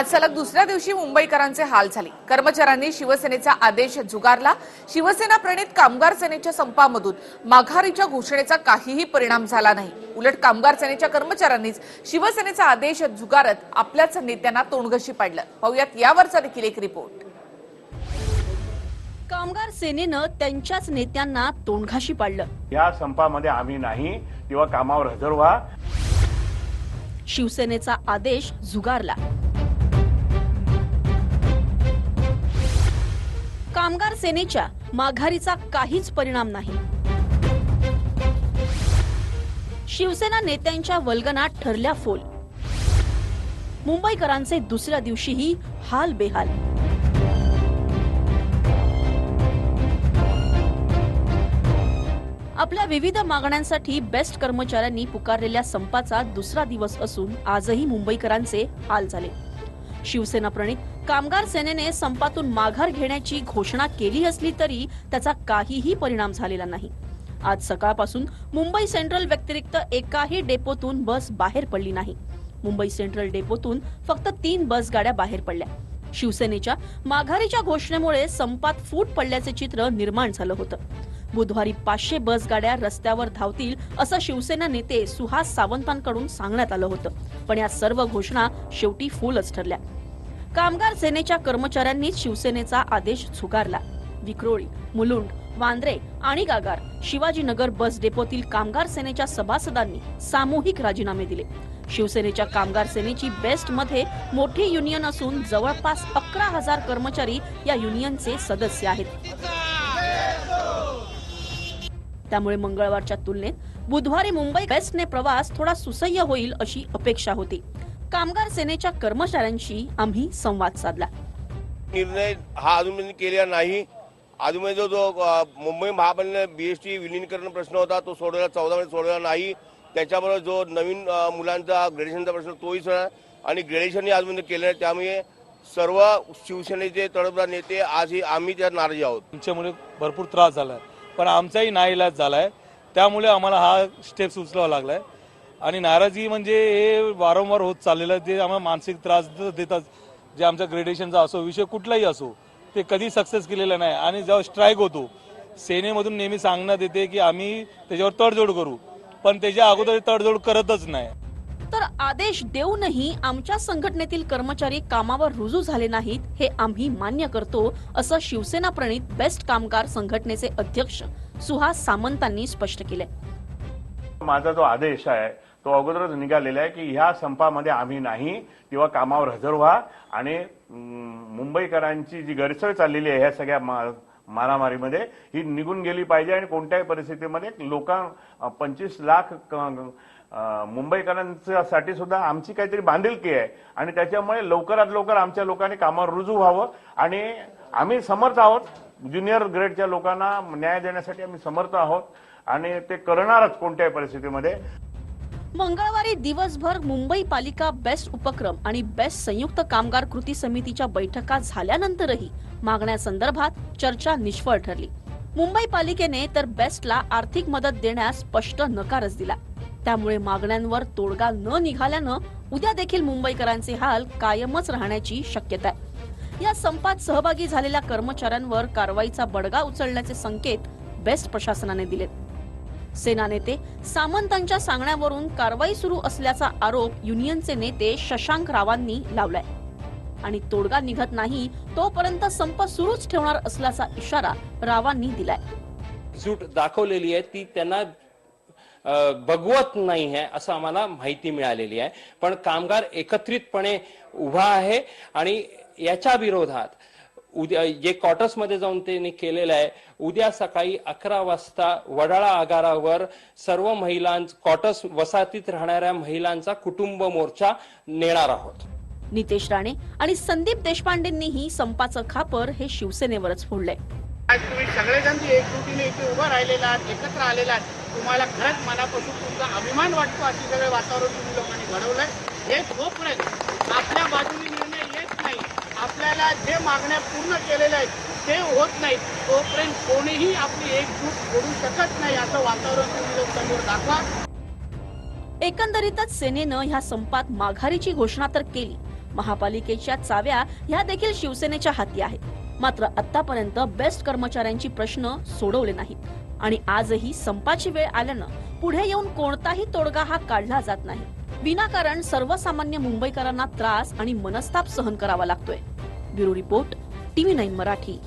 आज सलग दुसऱ्या दिवशी मुंबईकरांचे हाल झाले. कर्मचाऱ्यांनी शिवसेनेचा आदेश झुगारला शिवसेना प्रणित कामगार सेनेच्या संपामधून माघारीच्या घोषणेचा काहीही परिणाम झाला नाही. उलट कामगार सेनेच्या कर्मचाऱ्यांनीच शिवसेनेचा आदेश झुगारत आपल्याच नेत्यांना तोंडघशी पाडलं. पाहुयात यावरचा देखील एक रिपोर्ट. कामगार सेनेनं त्यांच्याच नेत्यांना तोंडघाशी पाडलं. या संपामध्ये आम्ही नाही किंवा कामावर हजर व्हा. शिवसेनेचा आदेश झुगारला कामगार सेनेच्या माघारीचा काहीच परिणाम नाही. शिवसेना नेत्यांच्या वल्गनात ठरल्या फोल. मुंबईकरांचे दुसऱ्या दिवशीही हाल बेहाल. आपल्या विविध मागण्यांसाठी बेस्ट कर्मचाऱ्यांनी पुकारलेल्या संपाचा दुसरा दिवस असून आजही मुंबईकरांचे हाल झाले. शिवसेना प्रणित. कामगार सेनेने संपातून माघार घेण्याची घोषणा केली असली तरी त्याचा काहीही परिणाम झालेला नाही. आज सकाळपासून मुंबई सेंट्रल व्यतिरिक्त एकाही डेपोतून बस बाहेर पडली नाही. मुंबई सेंट्रल डेपोतून फक्त तीन बस गाड्या बाहेर पडल्या. शिवसेनेच्या माघारीच्या घोषणेमुळे संपात फूट पडल्याचे चित्र निर्माण झालं होतं. बुधवारी पाचशे बस गाड्या रस्त्यावर धावतील असं शिवसेना नेते सुहास सावंतांकडून सांगण्यात आलं होतं. पण या सर्व घोषणा शेवटी फुलच ठरल्या. कामगार सेनेच्या कर्मचाऱ्यांनीच शिवसेनेचा आदेश झुगारला. विक्रोळी मुलुंड वांद्रे आणि गागार शिवाजीनगर बस डेपोतील कामगार सेनेच्या सभासदांनी सामूहिक राजीनामे दिले. शिवसेनेच्या कामगार सेनेची बेस्टमध्ये मोठी युनियन असून जवळपास अकरा हजार कर्मचारी या युनियनचे सदस्य आहेत. त्यामुळे मंगळवारच्या तुलनेत बुधवारी मुंबई बेस्टने प्रवास थोडा सुसह्य होईल अशी अपेक्षा होती. कामगार सेनेच्या कर्मचाऱ्यांशी आम्ही संवाद साधला. निर्णय हा अजूनपर्यंत केलेला नाही. अजूनपर्यंत जो जो मुंबई महापालिकेने बीएसटी विलिनीकरण प्रश्न होता तो सोडवला चौदा मध्ये सोडवला नाही. त्याच्याबरोबर जो नवीन मुलांचा ग्रॅज्युएशनचा प्रश्न तोही सोडला आणि ग्रॅज्युएशनही अजूनपर्यंत केलं नाही त्यामुळे सर्व शिवसेनेचे तडफदार नेते आजही आम्ही त्या नाराजी आहोत. तुमच्यामुळे भरपूर त्रास झालाय. पण आमचाही नाईलाज झालाय. त्यामुळे आम्हाला हा स्टेप्स उचलावा लागलाय. आणि नाराजी म्हणजे हे वारंवार होत चाललेलं आहे. जे आम्हाला मानसिक त्रास देतात जे आमचा ग्रेडेशनचा असो विषय कुठलाही असो ते कधी सक्सेस केलेलं नाही. आणि जेव्हा स्ट्राईक होतो सेनेमधून नेहमी सांगण्यात येते की आम्ही त्याच्यावर तडजोड करू पण त्याच्या अगोदर तडजोड करतच नाही. तर आदेश देऊनही आमच्या संघटनेतील कर्मचारी कामावर रुजू झाले नाहीत हे आम्ही मान्य करतो असं शिवसेना प्रणित बेस्ट कामगार संघटनेचे अध्यक्ष सुहास सामंतांनी स्पष्ट केलंय. माझा जो आदेश आहे तो अगोदरच निघालेला आहे की ह्या संपामध्ये आम्ही नाही किंवा कामावर हजर व्हा. आणि मुंबईकरांची जी गैरसोय चाललेली आहे ह्या सगळ्या मा- मारामारीमध्ये ही निघून गेली पाहिजे आणि कोणत्याही परिस्थितीमध्ये लोक पंचवीस लाख मुंबईकरांसाठी सुद्धा आमची काहीतरी बांधिलकी आहे. आणि त्याच्यामुळे लवकरात लवकर आमच्या लोकांनी कामावर रुजू व्हावं. आणि आम्ही समर्थ आहोत. ज्युनियर ग्रेडच्या लोकांना न्याय देण्यासाठी आम्ही समर्थ आहोत आणि ते करणारच कोणत्याही परिस्थितीमध्ये. मंगळवारी दिवसभर मुंबई पालिका बेस्ट उपक्रम आणि बेस्ट संयुक्त कामगार कृती समितीच्या बैठका झाल्यानंतरही मागण्यासंदर्भात चर्चा निष्फळ ठरली. मुंबई पालिकेने तर बेस्टला आर्थिक मदत देण्यास स्पष्ट नकारच दिला. त्यामुळे मागण्यांवर तोडगा न निघाल्यानं उद्या देखील मुंबईकरांचे हाल कायमच राहण्याची शक्यता आहे. या संपात सहभागी झालेल्या कर्मचाऱ्यांवर कारवाईचा बडगा उचलण्याचे संकेत बेस्ट प्रशासनाने दिलेत. सेना नेते सामंतांच्या सांगण्यावरून कारवाई सुरू असल्याचा आरोप युनियनचे नेते शशांक रावांनी लावलाय. आणि तोडगा निघत नाही तोपर्यंत संप सुरूच ठेवणार असल्याचा इशारा रावांनी दिलाय. सूट दाखवलेली आहे ती त्यांना भगवत नाही आहे असं आम्हाला माहिती मिळालेली आहे. पण कामगार एकत्रितपणे उभा आहे आणि याच्या विरोधात उद्या जे क्वार्टर्समध्ये जाऊन त्यांनी केलेलं आहे उद्या सकाळी अकरा वाजता वडाळा आगारावर सर्व महिलां क्वार्टर्स वसाहतीत राहणाऱ्या महिलांचा कुटुंब मोर्चा नेणार आहोत. नितेश राणे आणि संदीप देशपांडेंनीही संपाचं खापर हे शिवसेनेवरच फोडलंय. आज तुम्ही सगळेजण जे एकजुटीने इथे उभं राहिलेला आहात एकत्र आलेला आहात. तुम्हाला खरंच मनापासून तुमचा अभिमान वाटतो असे सगळे वातावरण तुम्ही लोकांनी घडवलंय. हे जोपर्यंत आपल्या बाजूने निर्णय आपल्याला जे मागण्या पूर्ण केलेल्या आहेत ते होत नाहीत. तोपर्यंत कोणीही आपली एकजूट करू शकत नाही असं वातावरण तुम्ही लोक समोर दाखवा. एकंदरीतच सेनेनं ह्या संपात माघारीची घोषणा तर केली. महापालिकेच्या चाव्या ह्या देखील शिवसेनेच्या हाती आहेत. मात्र आतापर्यंत बेस्ट कर्मचाऱ्यांची प्रश्न सोडवले नाहीत. आणि आजही संपाची वेळ आल्यानं पुढे येऊन कोणताही तोडगा हा काढला जात नाही. विनाकारण सर्वसामान्य मुंबईकरांना त्रास आणि मनस्ताप सहन करावा लागतोय. Bureau report TV nine Marathi.